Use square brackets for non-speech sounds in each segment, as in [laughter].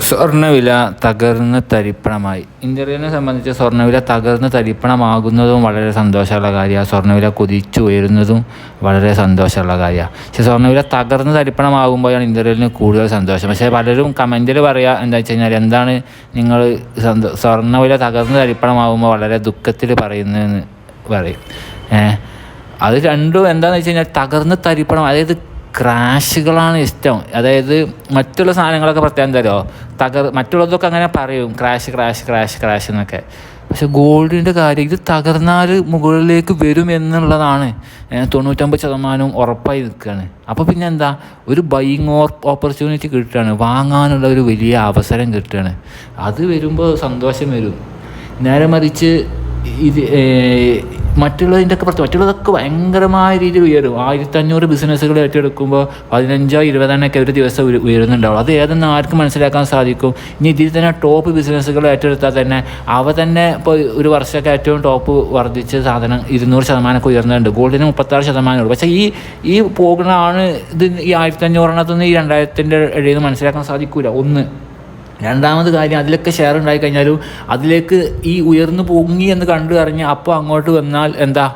സ്വർണവില തകർന്ന് തരിപ്പണമായി. ഇന്ത്യനെ സംബന്ധിച്ച് സ്വർണവില തകർന്ന് തരിപ്പണമാകുന്നതും വളരെ സന്തോഷമുള്ള കാര്യമാണ്. സ്വർണവില കുതിച്ചു ഉയരുന്നതും വളരെ സന്തോഷമുള്ള കാര്യമാണ്. പക്ഷേ സ്വർണവില തകർന്ന് തരിപ്പണമാകുമ്പോഴാണ് ഇന്ത്യയിലിന് കൂടുതൽ സന്തോഷം. പക്ഷേ പലരും കമന്റിൽ പറയുക എന്താ വെച്ച് കഴിഞ്ഞാൽ എന്താണ് നിങ്ങൾ സ്വർണവില തകർന്ന് തരിപ്പണമാകുമ്പോൾ വളരെ ദുഃഖത്തിൽ പറയുന്നതെന്ന് പറയും. ഏഹ്? അത് രണ്ടും എന്താണെന്ന് വെച്ച് കഴിഞ്ഞാൽ തകർന്ന് തരിപ്പണം അതായത് ക്രാഷുകളാണ് ഇഷ്ടം. അതായത് മറ്റുള്ള സാധനങ്ങളൊക്കെ പ്രത്യേകം തരുമോ തകർ മറ്റുള്ളതൊക്കെ അങ്ങനെ പറയും. ക്രാഷ് ക്രാഷ് ക്രാഷ് ക്രാഷ് എന്നൊക്കെ. പക്ഷെ ഗോൾഡിന്റെ കാര്യം ഇത് തകർന്നാൽ മുകളിലേക്ക് വരും എന്നുള്ളതാണ്. തൊണ്ണൂറ്റമ്പത് ശതമാനവും ഉറപ്പായി നിൽക്കുകയാണ്. അപ്പോൾ പിന്നെ എന്താ? ഒരു ബൈയിങ് ഓർ ഓപ്പർച്യൂണിറ്റി കിട്ടുകയാണ്. വാങ്ങാനുള്ള ഒരു വലിയ അവസരം കിട്ടുകയാണ്. അത് വരുമ്പോൾ സന്തോഷം വരും. നേരെ മറിച്ച് ഇത് മറ്റുള്ളതിന്റെ ഒക്കെ പുറത്ത് മറ്റുള്ളതൊക്കെ ഭയങ്കരമായ രീതിയിൽ ഉയരും. ആയിരത്തഞ്ഞൂറ് ബിസിനസ്സുകൾ ഏറ്റെടുക്കുമ്പോൾ പതിനഞ്ചോ ഇരുപതെണ്ണൊക്കെ ഒരു ദിവസം ഉയ- ഉയരുന്നുണ്ടാവും. അത് ഏതെന്ന് ആർക്കും മനസ്സിലാക്കാൻ സാധിക്കും. ഇനി ഇതിൽ തന്നെ ടോപ്പ് ബിസിനസ്സുകൾ ഏറ്റെടുത്താൽ തന്നെ അവ തന്നെ ഇപ്പോൾ ഒരു വർഷമൊക്കെ ഏറ്റവും ടോപ്പ് വർദ്ധിച്ച സാധനം ഇരുന്നൂറ് ശതമാനമൊക്കെ ഉയർന്നുണ്ട്. ഗോൾഡിന് മുപ്പത്താറ് ശതമാനമുള്ളൂ പക്ഷേ ഈ ഈ പോകുന്നതാണ് ഇത് ഈ ആയിരത്തഞ്ഞൂറെണ്ണത്തുനിന്ന് ഈ രണ്ടായിരത്തിന്റെ ഇടയിൽ നിന്ന് മനസ്സിലാക്കാൻ സാധിക്കില്ല ഒന്ന്. രണ്ടാമത് കാര്യം അതിലൊക്കെ ഷെയർ ഉണ്ടായി കഴിഞ്ഞാലും അതിലേക്ക് ഈ ഉയർന്നു പൊങ്ങി എന്ന് കണ്ടു അറിഞ്ഞ് അപ്പോൾ അങ്ങോട്ട് വന്നാൽ എന്താ?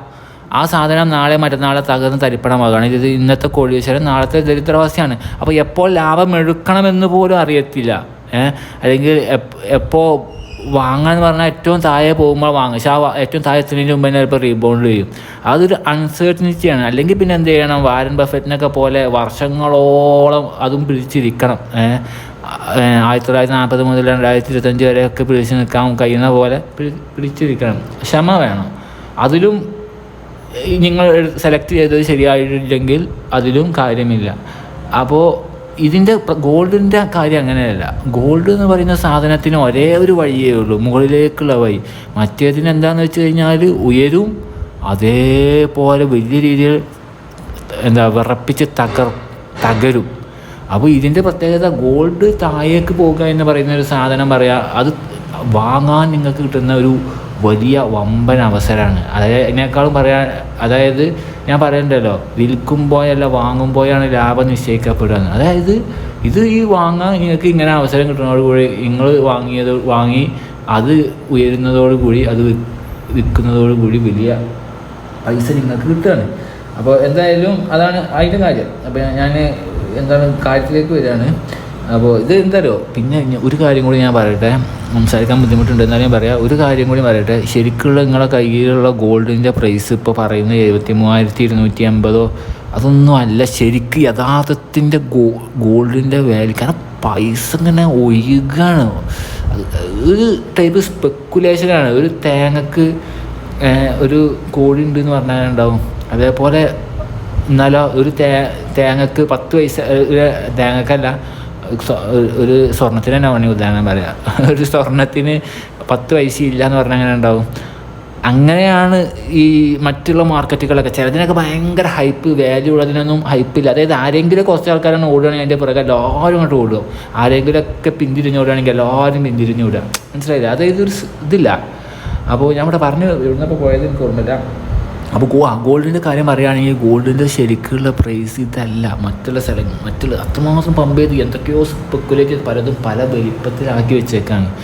ആ സാധനം നാളെ മറ്റന്നാളെ തകർന്ന് തരിപ്പണമാകുകയാണ് ഇത് ഇന്നത്തെ കോടീശ്വരൻ നാളത്തെ ദരിദ്രാവസ്ഥയാണ്. അപ്പോൾ എപ്പോൾ ലാഭം എടുക്കണമെന്ന് പോലും അറിയത്തില്ല. അല്ലെങ്കിൽ എപ്പോൾ വാങ്ങാന്ന് പറഞ്ഞാൽ ഏറ്റവും താഴെ പോകുമ്പോൾ വാങ്ങും. പക്ഷേ ആ ഏറ്റവും താഴെ എത്തുന്നതിന് മുമ്പ് തന്നെ ചിലപ്പോൾ റീബൗണ്ട് ചെയ്യും. അതൊരു അൺസേർട്ടനിറ്റിയാണ് അല്ലെങ്കിൽ പിന്നെ എന്ത് ചെയ്യണം? വാരൻ ബഫറ്റിനൊക്കെ പോലെ വർഷങ്ങളോളം അതും പിടിച്ചിരിക്കണം. ആയിരത്തി തൊള്ളായിരത്തി നാൽപ്പത് മുതൽ രണ്ടായിരത്തി ഇരുപത്തഞ്ച് വരെയൊക്കെ പിടിച്ചു നിൽക്കാൻ കഴിയുന്ന പോലെ പിടി പിടിച്ചിരിക്കണം. ക്ഷമ വേണം. അതിലും നിങ്ങൾ സെലക്ട് ചെയ്തത് ശരിയായിട്ടില്ലെങ്കിൽ അതിലും കാര്യമില്ല. അപ്പോൾ ഇതിന്റെ ഗോൾഡിന്റെ കാര്യം അങ്ങനെയല്ല. ഗോൾഡ് എന്ന് പറയുന്ന സാധനത്തിന് ഒരേ ഒരു വഴിയേ ഉള്ളൂ. മുകളിലേക്കുള്ള വഴി. മറ്റേതിന് എന്താണെന്ന് വെച്ച് കഴിഞ്ഞാൽ ഉയരും അതേപോലെ വലിയ രീതിയിൽ എന്താ വിറപ്പിച്ച് തകർ തകരും. അപ്പോൾ ഇതിന്റെ പ്രത്യേകത ഗോൾഡ് താഴേക്ക് പോകുക എന്ന് പറയുന്ന ഒരു സാധനം പറയാം അത് വാങ്ങാൻ നിങ്ങൾക്ക് കിട്ടുന്ന ഒരു വലിയ വമ്പൻ അവസരമാണ്. അതായത് അതിനേക്കാളും പറയാൻ അതായത് ഞാൻ പറയണ്ടല്ലോ വിൽക്കുമ്പോഴല്ല വാങ്ങുമ്പോഴാണ് ലാഭം നിശ്ചയിക്കപ്പെടുന്നത് അതായത് ഇത് ഈ വാങ്ങാൻ നിങ്ങൾക്ക് ഇങ്ങനെ അവസരം കിട്ടുന്നതോടുകൂടി നിങ്ങൾ വാങ്ങിയത് വാങ്ങി അത് ഉയരുന്നതോടുകൂടി അത് വിൽക്കുന്നതോടുകൂടി വലിയ പൈസ നിങ്ങൾക്ക് കിട്ടുകയാണ്. അപ്പോൾ എന്തായാലും അതാണ് അതിന്റെ കാര്യം. അപ്പോൾ ഞാൻ എന്താണ് കാര്യത്തിലേക്ക് വരികയാണ്. അപ്പോൾ ഇത് എന്തായാലും പിന്നെ ഒരു കാര്യം കൂടി ഞാൻ പറയട്ടെ. സംസാരിക്കാൻ ബുദ്ധിമുട്ടുണ്ട്. എന്നാലും ഞാൻ പറയാം. ഒരു കാര്യം കൂടി പറയട്ടെ. ശരിക്കുള്ള നിങ്ങളുടെ കയ്യിലുള്ള ഗോൾഡിന്റെ പ്രൈസ് ഇപ്പോൾ പറയുന്നത് എഴുപത്തി മൂവായിരത്തി ഇരുന്നൂറ്റി അമ്പതോ അതൊന്നും അല്ല. ശരിക്ക് യഥാർത്ഥത്തിന്റെ ഗോ ഗോൾഡിന്റെ വാല്യൂ കാരണം പൈസ ഇങ്ങനെ ഒഴുകാണ്. ഒരു ടൈപ്പ് സ്പെക്കുലേഷനാണ് ഒരു തേങ്ങക്ക് ഒരു കോഴി ഉണ്ട് എന്ന് പറഞ്ഞാൽ ഉണ്ടാവും അതേപോലെ എന്നാലോ ഒരു തേ തേങ്ങക്ക് പത്ത് പൈസ ഒരു തേങ്ങക്കല്ല ഒരു- സ്വർണത്തിന് തന്നെ വേണമെങ്കിൽ ഉദാഹരണം പറയാം. ഒരു സ്വർണത്തിന് പത്ത് പൈസ ഇല്ല എന്ന് പറഞ്ഞാൽ അങ്ങനെ ഉണ്ടാവും? അങ്ങനെയാണ് ഈ മറ്റുള്ള മാർക്കറ്റുകളൊക്കെ. ചിലതിനൊക്കെ ഭയങ്കര ഹൈപ്പ് വാല്യൂ ഉള്ളതിനൊന്നും ഹൈപ്പില്ല അതായത് ആരെങ്കിലും കുറച്ച് ആൾക്കാരാണ് ഓടുകയാണെങ്കിൽ അതിന്റെ പുറകെ എല്ലാവരും അങ്ങോട്ട് ഓടും ആരെങ്കിലുമൊക്കെ പിന്തിരിഞ്ഞ് ഓടുകയാണെങ്കിൽ എല്ലാവരും പിന്തിരിഞ്ഞ് ഓടുക. മനസ്സിലായില്ല? അതായത് ഒരു ഇതില്ല. അപ്പോൾ ഞാൻ ഇവിടെ പറഞ്ഞു ഇവിടുന്നപ്പോൾ പോയത് എനിക്ക് ഓർമ്മയില്ല. അപ്പോൾ ഗോ ഗോൾഡിന്റെ കാര്യം പറയുകയാണെങ്കിൽ ഗോൾഡിന്റെ ശരിക്കുള്ള പ്രൈസ് ഇതല്ല. മറ്റുള്ള സ്ഥലങ്ങൾ മറ്റുള്ള അത്രമാത്രം പമ്പ് ചെയ്ത് എന്തൊക്കെയോ സ്പെക്കുലേറ്റ് പലതും പല വലിപ്പത്തിലാക്കി വെച്ചേക്കാണ്.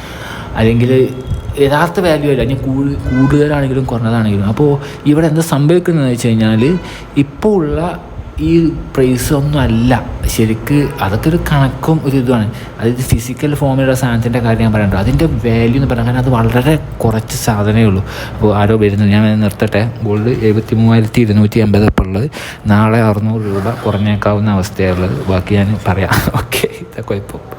അല്ലെങ്കിൽ യഥാർത്ഥ വാല്യൂ അല്ല ഞാൻ കൂടു- കൂടുതലാണെങ്കിലും കുറഞ്ഞതാണെങ്കിലും. അപ്പോൾ ഇവിടെ എന്താ സംഭവിക്കുന്നതെന്ന് വെച്ച് കഴിഞ്ഞാൽ ഇപ്പോൾ ഉള്ള ഈ പ്രൈസ് ഒന്നും അല്ല. ശരിക്ക് അതൊക്കെ ഒരു കണക്കും ഒരു ഇതുമാണ്. അതായത് ഫിസിക്കൽ ഫോമിലുള്ള സാധനത്തിന്റെ കാര്യം ഞാൻ പറയണ്ടോ. അതിന്റെ വാല്യൂ എന്ന് പറഞ്ഞാൽ അത് വളരെ കുറച്ച് സാധനമേ ഉള്ളൂ. അപ്പോൾ ആരോ വരുന്നത്. ഞാൻ നിർത്തട്ടെ. ഗോൾഡ് എഴുപത്തി മൂവായിരത്തി ഇരുന്നൂറ്റി എൺപത് ഇപ്പോൾ ഉള്ളത്. നാളെ അറുന്നൂറ് രൂപ കുറഞ്ഞേക്കാവുന്ന അവസ്ഥയുള്ളത് ബാക്കി ഞാൻ പറയാം. [laughs] ഓക്കെ ഇതൊക്കെ കുഴപ്പം.